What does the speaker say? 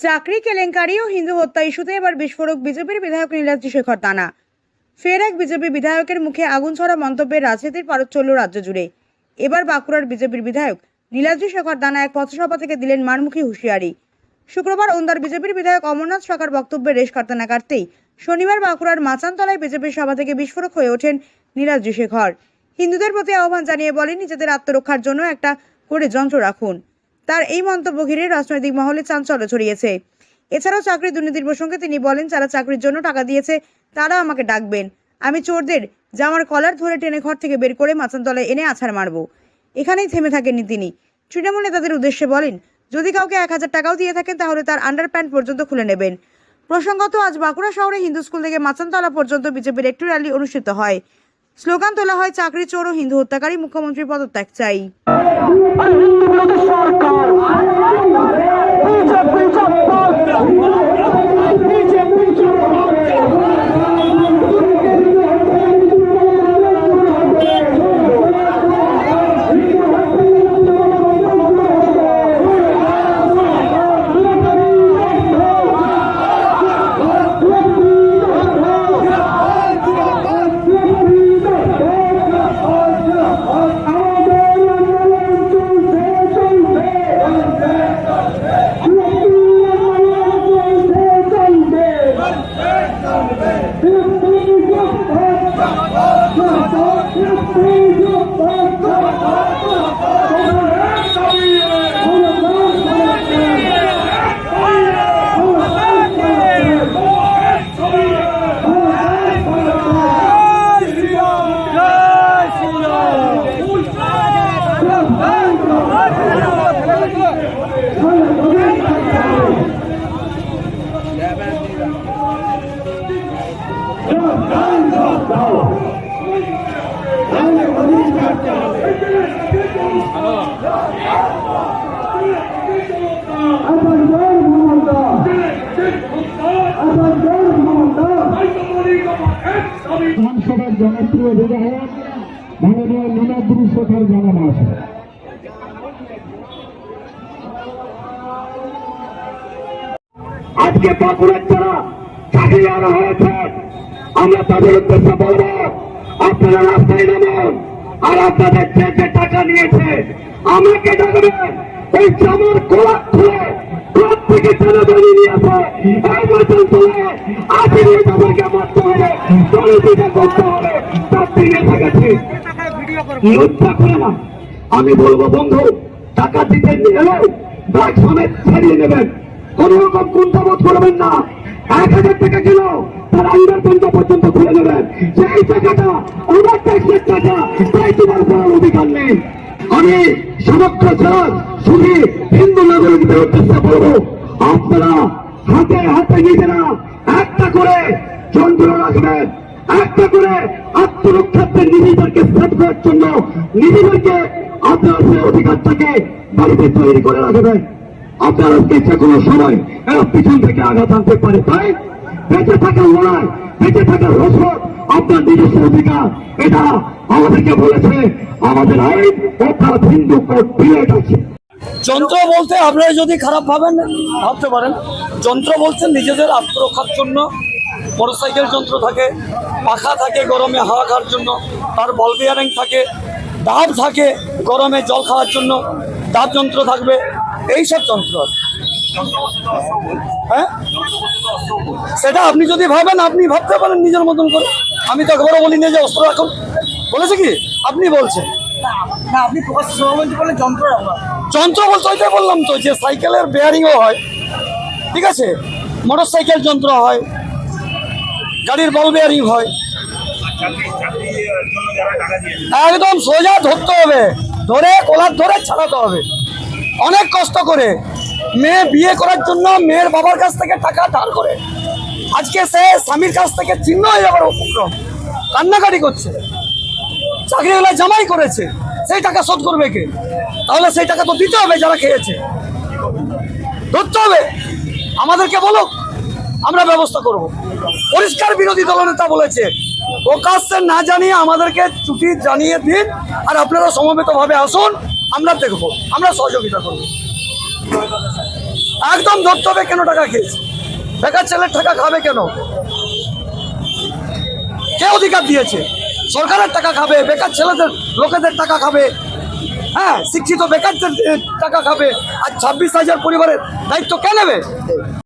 চাকরি কেলেঙ্কারি ও হিন্দু হত্যা ইস্যুতে এবার বিস্ফোরক বিজেপির বিধায়ক নীলাদ্রি শেখর দানা ফের এক বিজেপি বিধায়কের মুখে আগুন ছড়া মন্তব্যের রাজনীতির পারদ চলল রাজ্য জুড়ে। এবার বাঁকুড়ার বিজেপির বিধায়ক নীলাদ্রি শেখর দানা এক পথসভা থেকে দিলেন মারমুখী হুঁশিয়ারি। শুক্রবার ওন্দার বিজেপির বিধায়ক অমরনাথ সরকার বক্তব্যে রেশ কাটতে না কাটতেই শনিবার বাঁকুড়ার মাচানতলায় বিজেপির সভা থেকে বিস্ফোরক হয়ে ওঠেন নীলাদ্রি শেখর। হিন্দুদের প্রতি আহ্বান জানিয়ে বলেন, নিজেদের আত্মরক্ষার জন্য একটা করে যন্ত্র রাখুন। তার এই মন্তব্য ঘিরে রাজনৈতিক মহলে চাঞ্চল্য ছড়িয়েছে। এছাড়াও চাকরি দুর্নীতির প্রসঙ্গে তিনি বলেন, যারা চাকরির জন্য টাকা দিয়েছে তারা আমাকে ডাকবেন। আমি চোরদের জামার কলার ধরে টেনে ঘর থেকে বের করে মাচানতলায় এনে আছাড় মারবো। এখানেই থেমে থাকেননি তিনি। তৃণমূল নেতাদের উদ্দেশ্যে বলেন, যদি কাউকে এক হাজার টাকাও দিয়ে থাকেন, তাহলে তার আন্ডার প্যান্ট পর্যন্ত খুলে নেবেন। প্রসঙ্গত, আজ বাঁকুড়া শহরে হিন্দু স্কুল থেকে মাচানতলা পর্যন্ত বিজেপির একটি র্যালি অনুষ্ঠিত হয়। স্লোগান তোলা হয় চাকরি চোর ও হিন্দু হত্যাকারী মুখ্যমন্ত্রীর পদত্যাগ চাই আর হিন্দু বিরোধী সরকার বিজেপি জিন্দাবাদ বিজেপি বিধানসভার জনপ্রিয় বিধায়ক মাননীয় নীলাদ্রি শেখর জানানো আছে আজকে বাঁকুড়ার যারা চাকরি আনা হয়েছে, আমরা তাদের উদ্দেশ্যে বলব, আপনারা রাস্তায় নামান। আর আপনাদের যে টাকা নিয়েছে, আমাকে ডাকবেন এই জামার কোলাপ খুলে থেকে নিয়ে মারতে হবে। করতে হবে। তার লজ্জা করে না। আমি বলব, বন্ধু, টাকা দিতে গেলে সমেত ছাড়িয়ে নেবেন কোন রকম কুণ্ঠাবোধ করবেন না। এক হাজার টাকা কিল তার আইনের পর্যন্ত পর্যন্ত খুলে নেবেন সেই টাকাটা আমার ট্যাক্সের টাকা, তাই তোমার অধিকার নেই। আমি সমগ্র জেলার শুধু হিন্দু নাগরিকদের উদ্দেশ্যে বলব আপনারা হাতে হাতে নিজেরা একটা করে যন্ত্র রাখবেন, একটা করে আত্মরক্ষার্থে নিজেদেরকে সেট করার জন্য নিজেদেরকে আপনার সেই অধিকারটাকে বাড়িতে তৈরি করে রাখবেন। আপনার আজকে যে কোনো সময় এরা পিছন থেকে আঘাত আনতে পারে, তাই বেঁচে থাকার লড়াই, বেঁচে থাকার রসদ, আপনার নিজস্ব অধিকার, এটা আমাদেরকে বলেছে, আমাদের আইন অর্থাৎ হিন্দু কোর্ট পিরিয়ড আছে। যন্ত্র বলতে আপনারা যদি খারাপ ভাবেন, ভাবতে পারেন। যন্ত্র বলছেন নিজেদের আত্মরক্ষার জন্য, মোটরসাইকেল যন্ত্র থাকে, পাখা থাকে গরমে হাওয়া খাওয়ার জন্য, তার বল বিয়ারিং থাকে ডাব থাকে গরমে জল খাওয়ার জন্য ডাব যন্ত্র থাকবে, এইসব যন্ত্র হ্যাঁ? সেটা আপনি যদি ভাবেন, আপনি ভাবতে পারেন নিজের মতন করে। আমি তো একবারও বলিনি যে অস্ত্র রাখুন। বলেছে কি? আপনি বলছেন। না যন্ত্র বলতে ওইটাই বললাম তো যে সাইকেলের বেয়ারিংও হয়। ঠিক আছে? মোটর সাইকেল যন্ত্র হয়। গাড়ির বল বেয়ারিং হয়। একদম সোজা ধরতে হবে। ধরে, কোলার ধরে ছাড়াতে হবে। অনেক কষ্ট করে। মেয়ে বিয়ে করার জন্য মেয়ের বাবার কাছ থেকে টাকা ধার করে। আজকে সে স্বামীর কাছ থেকে চিহ্ন হয়ে যাবার উপক্রম। কান্নাকাটি করছে। চাকরিওয়ালা জামাই করেছে, সেই টাকা শোধ করবে কে? তাহলে সেই টাকা তো দিতে হবে যারা খেয়েছে। ধরতে হবে। আমাদেরকে বলো আমরা ব্যবস্থা করব। পরিষ্কার বিরোধী দলনেতা বলেছে, প্রকাশ্যে না জানিয়ে আমাদেরকে ছুটি জানিয়ে দিন, আর আপনারা সমবেতভাবে আসুন, আমরা দেখব, আমরা সহযোগিতা করব। একদম ধরতে হবে কেন টাকা খেয়েছে? বেকার ছেলের টাকা খাবে কেন? কে অধিকার দিয়েছে? সরকারের টাকা খাবে, বেকার ছেলেদের, লোকেদের টাকা খাবে। হ্যাঁ শিক্ষিত বেকারদের টাকা খাবে। আর ছাব্বিশ হাজার পরিবারের দায়িত্ব কে নেবে?